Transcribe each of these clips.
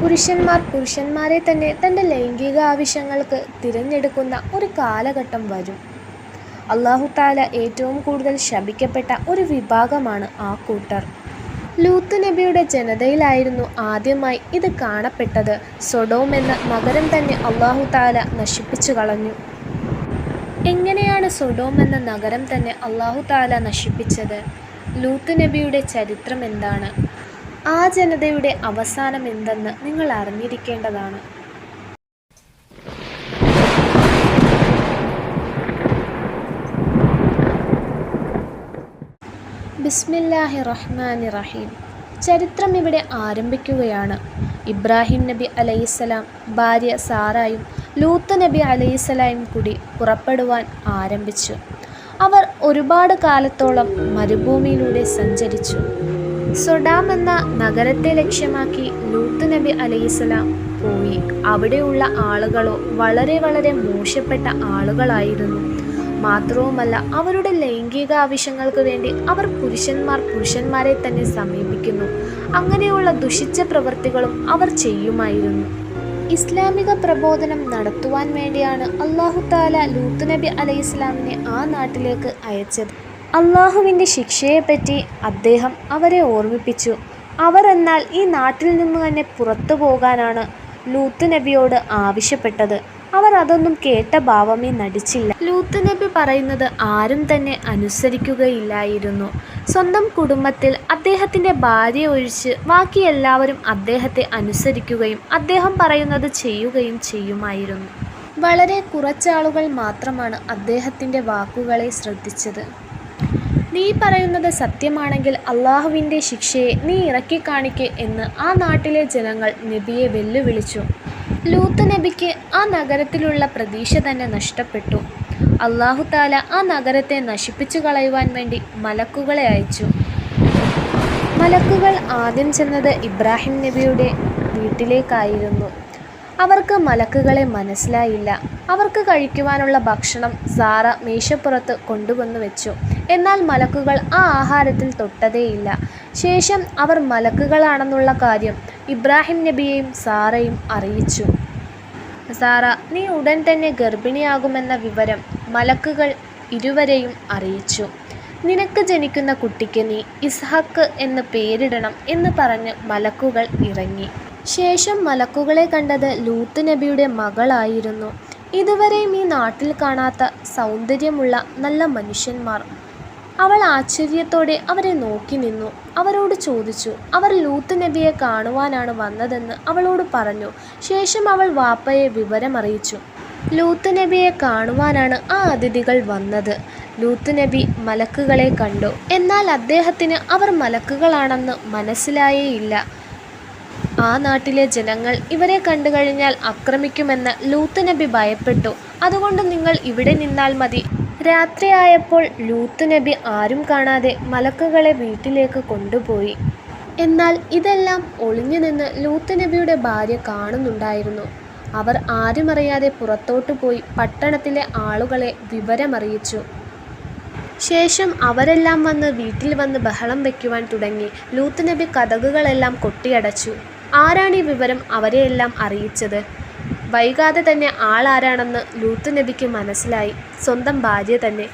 പുരുഷന്മാർ പുരുഷന്മാരെ തന്നെ തന്റെ ലൈംഗിക ആവശ്യങ്ങൾക്ക് തിരഞ്ഞെടുക്കുന്ന ഒരു കാലഘട്ടം വരും. അള്ളാഹു താല ഏറ്റവും കൂടുതൽ ശപിക്കപ്പെട്ട ഒരു വിഭാഗമാണ് ആ കൂട്ടർ. ലൂത്ത് നബിയുടെ ജനതയിലായിരുന്നു ആദ്യമായി ഇത് കാണപ്പെട്ടത്. സൊഡോം എന്ന നഗരം തന്നെ അള്ളാഹു താല നശിപ്പിച്ചു കളഞ്ഞു. എങ്ങനെയാണ് സൊഡോം എന്ന നഗരം തന്നെ അള്ളാഹു താല നശിപ്പിച്ചത്? ലൂത്ത് നബിയുടെ ചരിത്രം എന്താണ്? ആ ജനതയുടെ അവസാനം എന്തെന്ന് നിങ്ങൾ അറിഞ്ഞിരിക്കേണ്ടതാണ്. ബിസ്മില്ലാഹി റഹ്മാൻ റഹീം ചരിത്രം ഇവിടെ ആരംഭിക്കുകയാണ്. ഇബ്രാഹിം നബി അലൈഹിസ്സലാം ഭാര്യ സാറായും ലൂത്ത് നബി അലൈഹിസ്സലായും കൂടി പുറപ്പെടുവാൻ ആരംഭിച്ചു. അവർ ഒരുപാട് കാലത്തോളം മരുഭൂമിയിലൂടെ സഞ്ചരിച്ചു. സൊഡാം എന്ന നഗരത്തെ ലക്ഷ്യമാക്കി ലൂത്ത് നബി അലൈഹിസ്സലാം പോയി. അവിടെയുള്ള ആളുകളോ വളരെ വളരെ മോശപ്പെട്ട ആളുകളായിരുന്നു. മാത്രവുമല്ല അവരുടെ ലൈംഗിക ആവശ്യങ്ങൾക്ക് വേണ്ടി അവർ പുരുഷന്മാർ പുരുഷന്മാരെ തന്നെ സമീപിക്കുന്നു. അങ്ങനെയുള്ള ദുഷിച്ച പ്രവൃത്തികളും അവർ ചെയ്യുമായിരുന്നു. ഇസ്ലാമിക പ്രബോധനം നടത്തുവാൻ വേണ്ടിയാണ് അള്ളാഹു താല ലൂത്ത് നബി അലൈഹി ഇസ്ലാമിനെ ആ നാട്ടിലേക്ക് അയച്ചത്. അള്ളാഹുവിന്റെ ശിക്ഷയെപ്പറ്റി അദ്ദേഹം അവരെ ഓർമ്മിപ്പിച്ചു. അവർ എന്നാൽ ഈ നാട്ടിൽ നിന്ന് തന്നെ പുറത്തു പോകാനാണ് ലൂത്ത് നബിയോട് ആവശ്യപ്പെട്ടത്. അവർ അതൊന്നും കേട്ട ഭാവമേ നടിച്ചില്ല. ലൂത്ത് നബി പറയുന്നത് ആരും തന്നെ അനുസരിക്കുകയില്ലായിരുന്നു. സ്വന്തം കുടുംബത്തിൽ അദ്ദേഹത്തിന്റെ ഭാര്യ ഒഴിച്ച് ബാക്കി എല്ലാവരും അദ്ദേഹത്തെ അനുസരിക്കുകയും അദ്ദേഹം പറയുന്നത് ചെയ്യുകയും ചെയ്യുമായിരുന്നു. വളരെ കുറച്ചാളുകൾ മാത്രമാണ് അദ്ദേഹത്തിന്റെ വാക്കുകളെ ശ്രദ്ധിച്ചത്. നീ പറയുന്നത് സത്യമാണെങ്കിൽ അള്ളാഹുവിന്റെ ശിക്ഷയെ നീ ഇറക്കി കാണിക്ക് എന്ന് ആ നാട്ടിലെ ജനങ്ങൾ നബിയെ വെല്ലുവിളിച്ചു. ലൂത്ത് നബിക്ക് ആ നഗരത്തിലുള്ള പ്രതീക്ഷ തന്നെ നഷ്ടപ്പെട്ടു. അള്ളാഹു താല ആ നഗരത്തെ നശിപ്പിച്ചു കളയുവാൻ വേണ്ടി മലക്കുകളെ അയച്ചു. മലക്കുകൾ ആദ്യം ചെന്നത് ഇബ്രാഹിം നബിയുടെ വീട്ടിലേക്കായിരുന്നു. അവർക്ക് മലക്കുകളെ മനസ്സിലായില്ല. അവർക്ക് കഴിക്കുവാനുള്ള ഭക്ഷണം സാറ മേശപ്പുറത്ത് കൊണ്ടുവന്നു വെച്ചു. എന്നാൽ മലക്കുകൾ ആ ആഹാരത്തിൽ തൊട്ടതേയില്ല. ശേഷം അവർ മലക്കുകളാണെന്നുള്ള കാര്യം ഇബ്രാഹിം നബിയെയും സാറയും അറിയിച്ചു. സാറ നീ ഉടൻ തന്നെ ഗർഭിണിയാകുമെന്ന വിവരം മലക്കുകൾ ഇരുവരെയും അറിയിച്ചു. നിനക്ക് ജനിക്കുന്ന കുട്ടിക്ക് നീ ഇസ്ഹക്ക് എന്ന് പേരിടണം എന്ന് പറഞ്ഞ് മലക്കുകൾ ഇറങ്ങി. ശേഷം മലക്കുകളെ കണ്ടത് ലൂത്ത് നബിയുടെ മകളായിരുന്നു. ഇതുവരെയും ഈ നാട്ടിൽ കാണാത്ത സൗന്ദര്യമുള്ള നല്ല മനുഷ്യന്മാർ. അവൾ ആശ്ചര്യത്തോടെ അവരെ നോക്കി നിന്നു. അവരോട് ചോദിച്ചു അവർ ലൂത്ത് നബിയെ കാണുവാനാണ് വന്നതെന്ന് അവളോട് പറഞ്ഞു. ശേഷം അവൾ വാപ്പയെ വിവരമറിയിച്ചു ലൂത്ത് നബിയെ കാണുവാനാണ് ആ അതിഥികൾ വന്നത്. ലൂത്ത് നബി മലക്കുകളെ കണ്ടു. എന്നാൽ അദ്ദേഹത്തിന് അവർ മലക്കുകളാണെന്ന് മനസ്സിലായേയില്ല ആ നാട്ടിലെ ജനങ്ങൾ ഇവരെ കണ്ടുകഴിഞ്ഞാൽ ആക്രമിക്കുമെന്ന് ലൂത്ത് നബി ഭയപ്പെട്ടു. അതുകൊണ്ട് നിങ്ങൾ ഇവിടെ നിന്നാൽ മതി. രാത്രിയായപ്പോൾ ലൂത്ത് നബി ആരും കാണാതെ മലക്കുകളെ വീട്ടിലേക്ക് കൊണ്ടുപോയി. എന്നാൽ ഇതെല്ലാം ഒളിഞ്ഞു നിന്ന് ലൂത്ത് നബിയുടെ ഭാര്യ കാണുന്നുണ്ടായിരുന്നു. അവർ ആരുമറിയാതെ പുറത്തോട്ടു പോയി പട്ടണത്തിലെ ആളുകളെ വിവരമറിയിച്ചു. ശേഷം അവരെല്ലാം വന്ന് വീട്ടിൽ വന്ന് ബഹളം വയ്ക്കുവാൻ തുടങ്ങി. ലൂത്ത് നബി കഥകുകളെല്ലാം കൊട്ടിയടച്ചു. ആരാണ് ഈ വിവരം അവരെയെല്ലാം അറിയിച്ചത്? വൈകാതെ തന്നെ ആളാരാണെന്ന് ലൂത്ത് നബിക്ക് മനസ്സിലായി. സ്വന്തം ഭാര്യ തന്നെ.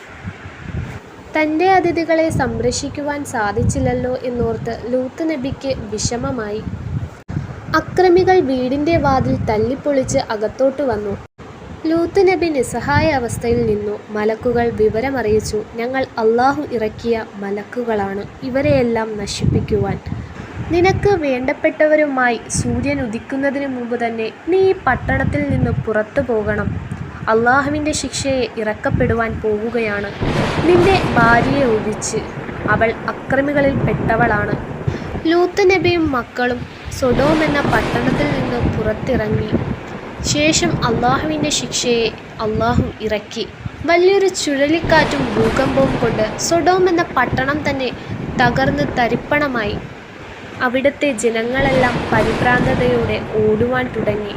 തന്റെ അതിഥികളെ സംരക്ഷിക്കുവാൻ സാധിച്ചില്ലല്ലോ എന്നോർത്ത് ലൂത്ത് നബിക്ക് വിഷമമായി. അക്രമികൾ വീടിന്റെ വാതിൽ തല്ലിപ്പൊളിച്ച് അകത്തോട്ട് വന്നു. ലൂത്ത് നബി നിസ്സഹായ അവസ്ഥയിൽ നിന്നു. മലക്കുകൾ വിവരമറിയിച്ചു. ഞങ്ങൾ അള്ളാഹു ഇറക്കിയ മലക്കുകളാണ്. ഇവരെയെല്ലാം നശിപ്പിക്കുവാൻ. നിനക്ക് വേണ്ടപ്പെട്ടവരുമായി സൂര്യൻ ഉദിക്കുന്നതിന് മുമ്പ് തന്നെ നീ ഈ പട്ടണത്തിൽ നിന്ന് പുറത്തു പോകണം. അള്ളാഹുവിന്റെ ശിക്ഷയെ ഇറക്കപ്പെടുവാൻ പോവുകയാണ്. നിന്റെ ഭാര്യയെ ഒഴിച്ച് അവൾ അക്രമികളിൽ പെട്ടവളാണ്. ലൂത്ത് നബിയും മക്കളും സൊഡോം എന്ന പട്ടണത്തിൽ നിന്ന് പുറത്തിറങ്ങി. ശേഷം അള്ളാഹുവിന്റെ ശിക്ഷയെ അള്ളാഹു ഇറക്കി. വലിയൊരു ചുഴലിക്കാറ്റും ഭൂകമ്പവും കൊണ്ട് സൊഡോം എന്ന പട്ടണം തന്നെ തകർന്ന് തരിപ്പണമായി. അവിടുത്തെ ജനങ്ങളെല്ലാം പരിഭ്രാന്തതയോടെ ഓടുവാൻ തുടങ്ങി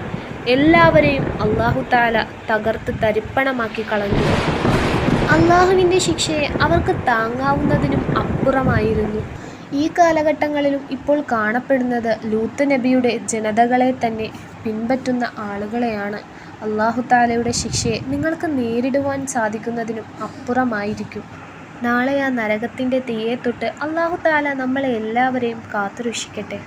എല്ലാവരെയും അള്ളാഹു താല തകർത്ത് തരിപ്പണമാക്കി കളഞ്ഞു അള്ളാഹുവിന്റെ ശിക്ഷയെ അവർക്ക് താങ്ങാവുന്നതിനും അപ്പുറമായിരുന്നു ഈ കാലഘട്ടങ്ങളിലും ഇപ്പോൾ കാണപ്പെടുന്നത് ലൂത്ത് നബിയുടെ ജനതകളെ തന്നെ പിൻപറ്റുന്ന ആളുകളെയാണ്. അള്ളാഹു താലയുടെ ശിക്ഷയെ നിങ്ങൾക്ക് നേരിടുവാൻ സാധിക്കുന്നതിനും അപ്പുറമായിരിക്കും. നാളെ ആ നരകത്തിന്റെ തീയെ തൊട്ട് അള്ളാഹു താല നമ്മളെ എല്ലാവരെയും കാത്തുരക്ഷിക്കട്ടെ.